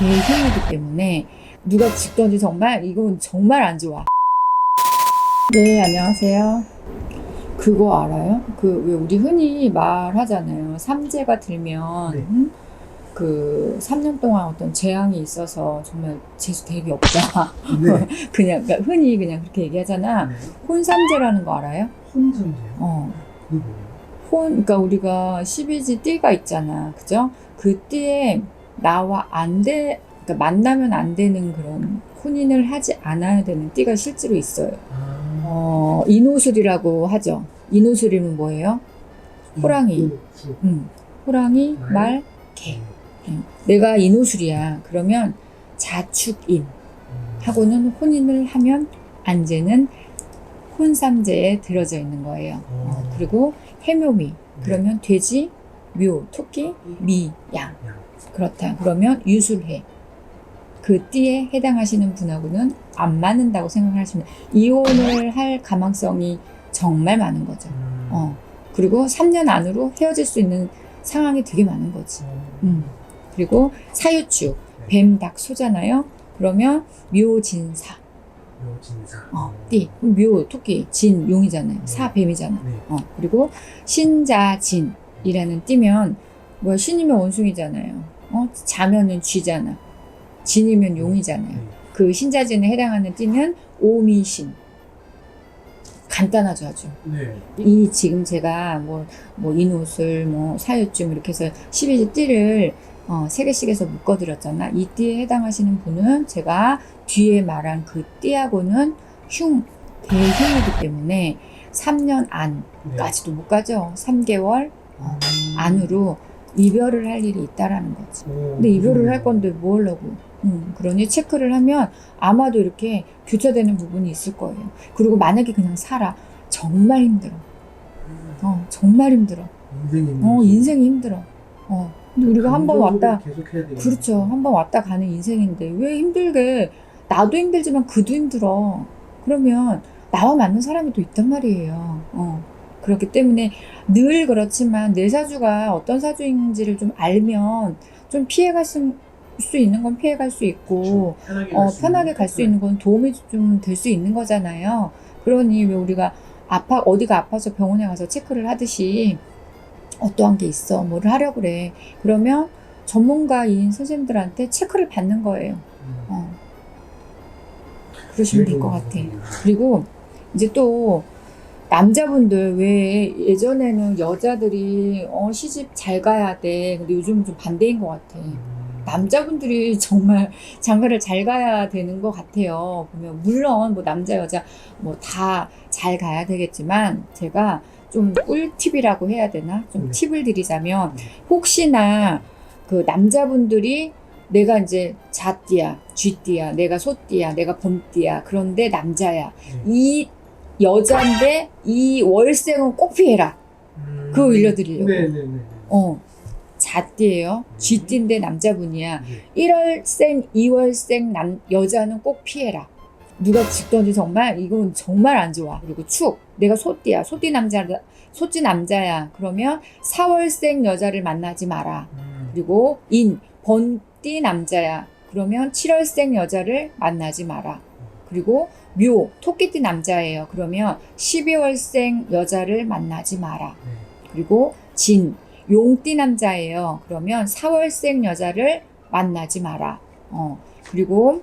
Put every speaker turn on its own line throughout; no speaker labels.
대흉이기 때문에 누가 찍던지 정말 이건 정말 안 좋아. 네, 안녕하세요. 그거 알아요? 그 왜 우리 흔히 말하잖아요. 삼재가 들면
네.
음? 그 3년 동안 어떤 재앙이 있어서 정말 재수 대비 없다.
네.
그냥 그러니까 흔히 그냥 그렇게 얘기하잖아.
네.
혼삼재라는 거 알아요?
혼전제요?
어. 혼, 그러니까 우리가 12지 띠가 있잖아. 그죠? 그 띠에 나와 안 돼, 그러니까 만나면 안 되는 그런 혼인을 하지 않아야 되는 띠가 실제로 있어요.
아.
어, 인호술이라고 하죠. 인호술이면 뭐예요? 호랑이.
그, 그,
음, 호랑이,
말,
말, 개.
네.
내가 인호술이야. 그러면 자축인.
음.
하고는 혼인을 하면 안재는 혼삼재에 들어져 있는 거예요. 어,
오.
그리고 해묘미.
네.
그러면 돼지, 묘, 토끼, 미, 양.
양.
그렇다. 그러면 유술해. 그 띠에 해당하시는 분하고는 안 맞는다고 생각하시면 이혼을 할 가망성이 정말 많은 거죠.
음.
어. 그리고 3년 안으로 헤어질 수 있는 상황이 되게 많은 거지. 음. 그리고 사유축,
네.
뱀, 닭, 소잖아요. 그러면 묘진사.
묘진사.
어, 띠. 묘, 토끼, 진, 용이잖아요. 사, 뱀이잖아.
네.
어, 그리고 신자 진이라는 띠면 뭐 신이면 원숭이잖아요. 어, 자면은 쥐잖아. 진이면 용이잖아요.
네.
그 신자진에 해당하는 띠는 오미신. 간단하죠, 아주.
네.
이 지금 제가 뭐, 뭐 인옷을 뭐 사유증 이렇게 해서 12지 띠를 어, 세 개씩 해서 묶어드렸잖아. 이 띠에 해당하시는 분은 제가 뒤에 말한 그 띠하고는 흉, 대흉이기 때문에 3년 안까지도 못 가죠. 3개월 어,
음.
안으로 이별을 할 일이 있다라는 거지.
오,
근데 이별을. 할 건데 뭐 하려고. 음, 그러니 체크를 하면 아마도 이렇게 교차되는 부분이 있을 거예요. 그리고 만약에 그냥 살아. 정말 힘들어. 어, 정말 힘들어.
인생이
어, 인생이 힘들어. 어. 근데 우리가 한 번 왔다. 그렇죠. 한 번 왔다 가는 인생인데 왜 힘들게, 나도 힘들지만 그도 힘들어. 그러면 나와 맞는 사람이 또 있단 말이에요. 어. 그렇기 때문에 늘 그렇지만 내 사주가 어떤 사주인지를 좀 알면 좀 피해갈 수, 수 있는 건 피해갈 수 있고,
그렇죠. 편하게
어,
갈수
편하게
있는
갈수
거.
있는 건 도움이 좀 될 수 있는 거잖아요. 그러니 왜 우리가 아파, 어디가 아파서 병원에 가서 체크를 하듯이 어떠한 게 있어, 뭐를 하려고 그래. 그러면 전문가인 선생님들한테 체크를 받는 거예요.
음.
어. 그러시면 될 것 같아.
부분이에요.
그리고 이제 또 남자분들 왜 예전에는 여자들이 어, 시집 잘 가야 돼. 근데 요즘은 좀 반대인 것 같아.
음.
남자분들이 정말 장가를 잘 가야 되는 것 같아요. 보면 물론 뭐 남자 여자 뭐 다 잘 가야 되겠지만 제가 좀 꿀팁이라고 해야 되나 좀
네.
팁을 드리자면
네.
혹시나 그 남자분들이 내가 이제 자띠야 쥐띠야 내가 소띠야 내가 범띠야 그런데 남자야
네.
이 여자인데 이 월생은 꼭 피해라
음.
그거 일러드리려고.
네네네.
어 자띠예요 쥐띠인데 남자분이야
네.
1월생, 2월생 남, 여자는 꼭 피해라. 누가 찍던지 정말 이건 정말 안 좋아. 그리고 축 내가 소띠야. 소띠 남자 소띠 남자야. 그러면 4월생 여자를 만나지 마라.
음.
그리고 인 번띠 남자야. 그러면 7월생 여자를 만나지 마라. 그리고 묘 토끼띠 남자예요. 그러면 12월생 여자를 만나지 마라.
네.
그리고 진 용띠 남자예요. 그러면 4월생 여자를 만나지 마라. 어, 그리고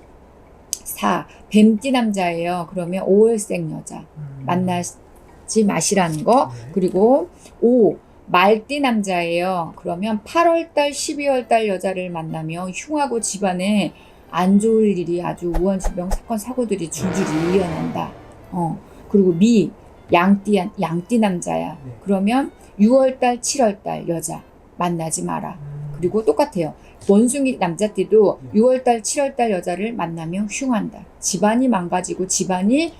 4 뱀띠 남자예요. 그러면 5월생 여자
음.
만나지 마시라는 거.
네.
그리고 5 말띠 남자예요. 그러면 8월달, 12월달 여자를 만나면 흉하고 집안에 안 좋을 일이 아주 우한지병 사건 사고들이 줄줄이 일어난다. 어 그리고 미 양띠 양띠 남자야.
네.
그러면 6월달, 7월달 여자 만나지 마라.
음.
그리고 똑같아요. 원숭이 남자띠도
네.
6월달, 7월달 여자를 만나면 흉한다. 집안이 망가지고 집안이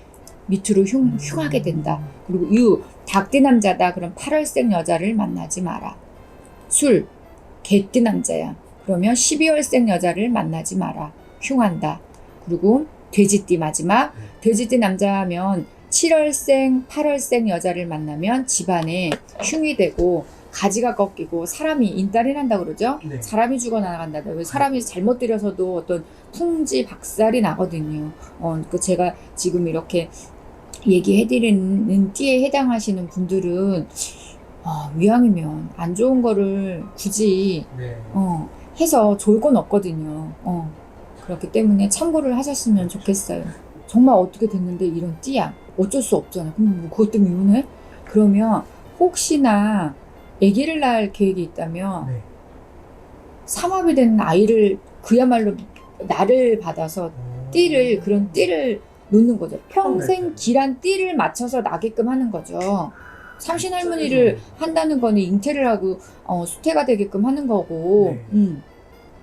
밑으로 흉, 흉하게 된다. 그리고 유, 닭띠 남자다. 그럼 8월생 여자를 만나지 마라. 술, 개띠 남자야. 그러면 12월생 여자를 만나지 마라. 흉한다. 그리고 돼지띠 마지막.
네.
돼지띠 남자면 7월생, 8월생 여자를 만나면 집안에 흉이 되고 가지가 꺾이고 사람이 인달이 난다 그러죠.
네.
사람이 죽어나간다. 왜 사람이 잘못 들여서도 어떤 풍지 박살이 나거든요. 어, 그 제가 지금 이렇게 얘기해드리는 띠에 해당하시는 분들은 아, 위양이면 안 좋은 거를 굳이
네.
어, 해서 좋을 건 없거든요. 어, 그렇기 때문에 참고를 하셨으면 좋겠어요. 정말 어떻게 됐는데 이런 띠야. 어쩔 수 없잖아. 그럼 뭐 그것 때문에 이혼해? 그러면 혹시나 아기를 낳을 계획이 있다면
네.
삼합이 된 아이를 그야말로 나를 받아서
어.
띠를 그런 띠를 놓는 거죠.
네.
평생 길한 띠를 맞춰서 나게끔 하는 거죠. 삼신 할머니를 한다는 거는 잉태를 하고 어, 수태가 되게끔 하는 거고,
네.
음,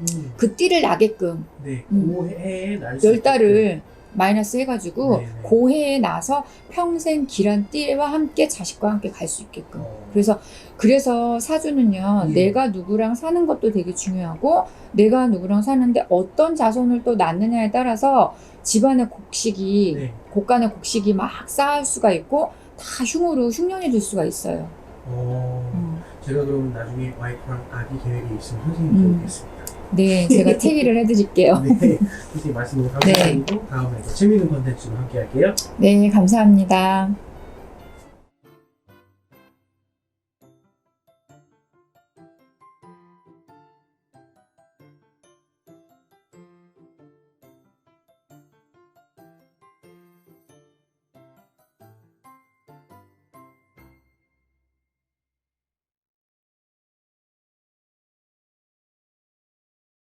음.
그 띠를 나게끔
네.
음.
고해에 날수
열 달을 마이너스 해가지고
네, 네.
고해에 나서 평생 길한 띠와 함께 자식과 함께 갈 수 있게끔.
어.
그래서 그래서 사주는요
예.
내가 누구랑 사는 것도 되게 중요하고 내가 누구랑 사는데 어떤 자손을 또 낳느냐에 따라서 집안의 곡식이
네.
곡간의 곡식이 막 쌓을 수가 있고 다 흉으로 흉년이 될 수가 있어요.
어.
음.
제가 그럼 나중에 와이프랑 아기 계획이 있으면 선생님
음.
보겠습니다.
네, 제가 태기를 해드릴게요.
네. 선생님 말씀 감사드리고 다음에 더 재미있는 컨텐츠로 함께 할게요.
네, 감사합니다.